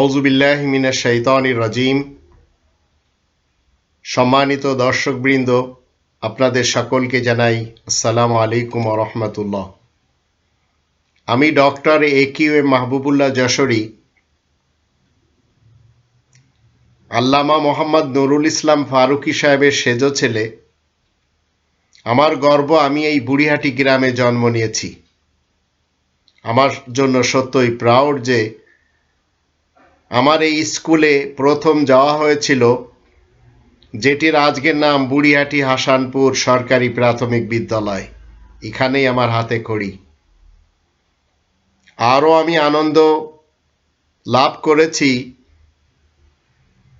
আউজুবিল্লাহ মিনা শৈতানির রাজিম। সম্মানিত দর্শকবৃন্দ, আপনাদের সকলকে জানাই আসসালামু আলাইকুম রহমতুল্লাহ। আমি doctor A Q M Mahbubullah Jashori, আল্লামা মোহাম্মদ নুরুল ইসলাম ফারুকি সাহেবের সেজ ছেলে। আমার গর্ব, আমি এই বুড়িহাটি গ্রামে জন্ম নিয়েছি। আমার জন্য সত্যই প্রাউড যে আমার এই স্কুলে প্রথম যাওয়া হয়েছিল, যেটির আজকের নাম বুড়িহাটি হাসানপুর সরকারি প্রাথমিক বিদ্যালয়। এখানেই আমার হাতে খড়ি। আরও আমি আনন্দ লাভ করেছি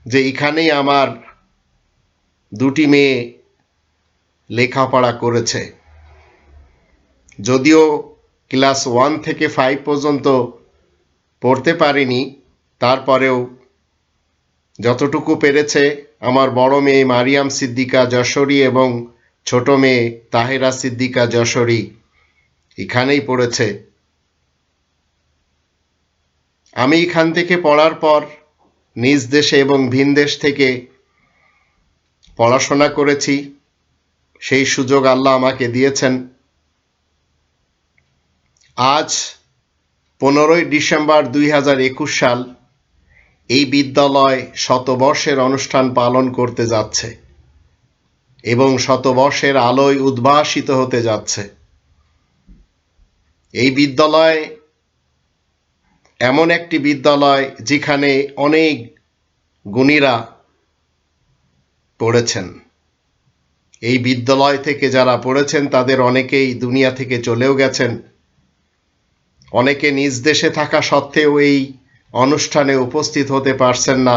যে এখানেই আমার দুটি মেয়ে লেখাপড়া করেছে। যদিও ক্লাস ওয়ান থেকে ফাইভ পর্যন্ত পড়তে পারিনি তারপরেও যতটুকু পেরেছে আমার বড় মেয়ে মারিয়াম সিদ্দিকা যশোরী এবং ছোট মেয়ে তাহেরা সিদ্দিকা যশোরী এখানেই পড়েছে। আমি এখান থেকে পড়ার পর নিজ দেশে এবং ভিন দেশ থেকে পড়াশোনা করেছি। সেই সুযোগ আল্লাহ আমাকে দিয়েছেন। আজ পনেরোই ডিসেম্বর দুই হাজার একুশ সাল এই বিদ্যালয় শতবর্ষের অনুষ্ঠান পালন করতে যাচ্ছে এবং শতবর্ষের আলোয় উদ্ভাসিত হতে যাচ্ছে। এই বিদ্যালয় এমন একটি বিদ্যালয় যেখানে অনেক গুণীরা পড়েছেন। এই বিদ্যালয় থেকে যারা পড়েছেন, তাদের অনেকেই দুনিয়া থেকে চলেও গেছেন। অনেকে নিজ দেশে থাকা সত্ত্বেও এই অনুষ্ঠানে উপস্থিত হতে পারছেন না।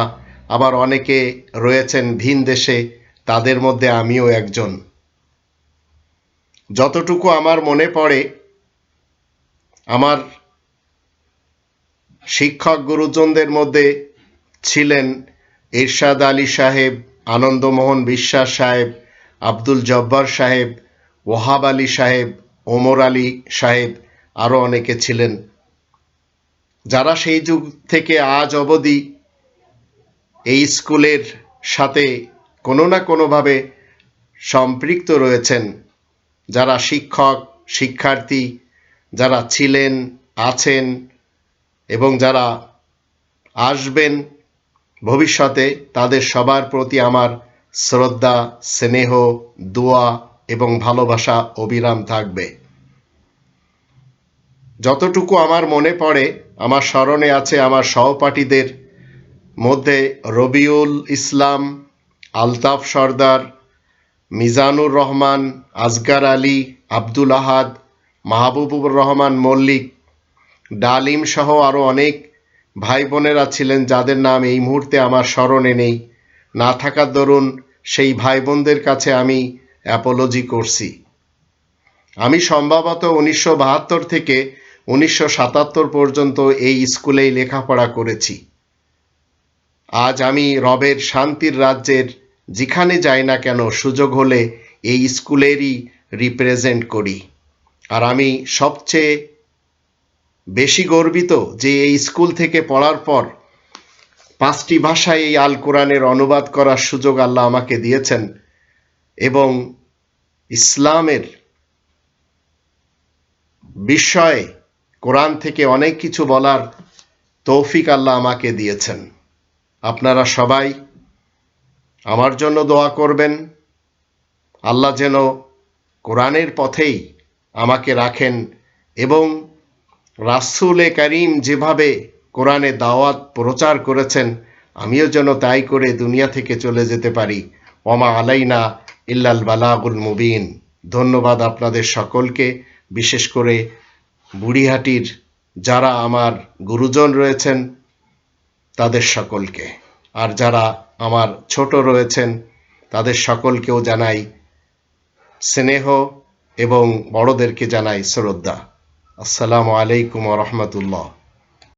আবার অনেকে রয়েছেন ভিন দেশে, তাদের মধ্যে আমিও একজন। যতটুকু আমার মনে পড়ে, আমার শিক্ষক গুরুজনদের মধ্যে ছিলেন ইরশাদ আলী সাহেব, আনন্দমোহন বিশ্বাস সাহেব, আব্দুল জব্বার সাহেব, ওহাব আলী সাহেব, ওমর আলী সাহেব আরও অনেকে ছিলেন। যারা সেই যুগ থেকে আজ অবধি এই স্কুলের সাথে কোনো না কোনোভাবে সম্পৃক্ত রয়েছেন, যারা শিক্ষক, শিক্ষার্থী, যারা ছিলেন, আছেন এবং যারা আসবেন ভবিষ্যতে, তাদের সবার প্রতি আমার শ্রদ্ধা, স্নেহ, দোয়া এবং ভালোবাসা, অবিরাম থাকবে। যতটুকু আমার মনে পড়ে, আমার স্মরণে আছে আমার সহপাঠীদের মধ্যে রবিউল ইসলাম, আলতাফ সর্দার, মিজানুর রহমান, আজগার আলী, আব্দুল আহাদ, মাহবুবুর রহমান মল্লিক, ডালিম সহ আরও অনেক ভাই বোনেরা ছিলেন যাদের নাম এই মুহূর্তে আমার স্মরণে নেই। না থাকার দরুন সেই ভাই বোনদের কাছে আমি অ্যাপোলজি করছি। আমি সম্ভবত উনিশশো বাহাত্তর থেকে উনিশশো সাতাত্তর পর্যন্ত এই স্কুলেই লেখাপড়া করেছি। আজ আমি রবের শান্তির রাজ্যের, যেখানে যাই না কেন, সুযোগ হলে এই স্কুলেরই রিপ্রেজেন্ট করি। আর আমি সবচেয়ে বেশি গর্বিত যে এই স্কুল থেকে পড়ার পর পাঁচটি ভাষায় এই আল কোরআনের অনুবাদ করার সুযোগ আল্লাহ আমাকে দিয়েছেন এবং ইসলামের বিষয়ে কোরআন থেকে অনেক কিছু বলার তৌফিক আল্লাহ আমাকে দিয়েছেন। আপনারা সবাই আমার জন্য দোয়া করবেন। আল্লাহ যেন কোরআনের পথেই আমাকে রাখেন এবং রাসুলে করিম যেভাবে কোরআনে দাওয়াত প্রচার করেছেন, আমিও যেন তাই করে দুনিয়া থেকে চলে যেতে পারি। ওমা আলাইনা ইল্লাল বালাগুল মুবিন। ধন্যবাদ আপনাদের সকলকে, বিশেষ করে বুড়িহাটির যারা আমার গুরুজন রয়েছেন, তাদের সকলকে। আর যারা আমার ছোট রয়েছেন, তাদের সকলকেও জানাই স্নেহ এবং বড়দেরকে জানাই শ্রদ্ধা। আসসালামু আলাইকুম রহমতুল্লাহ।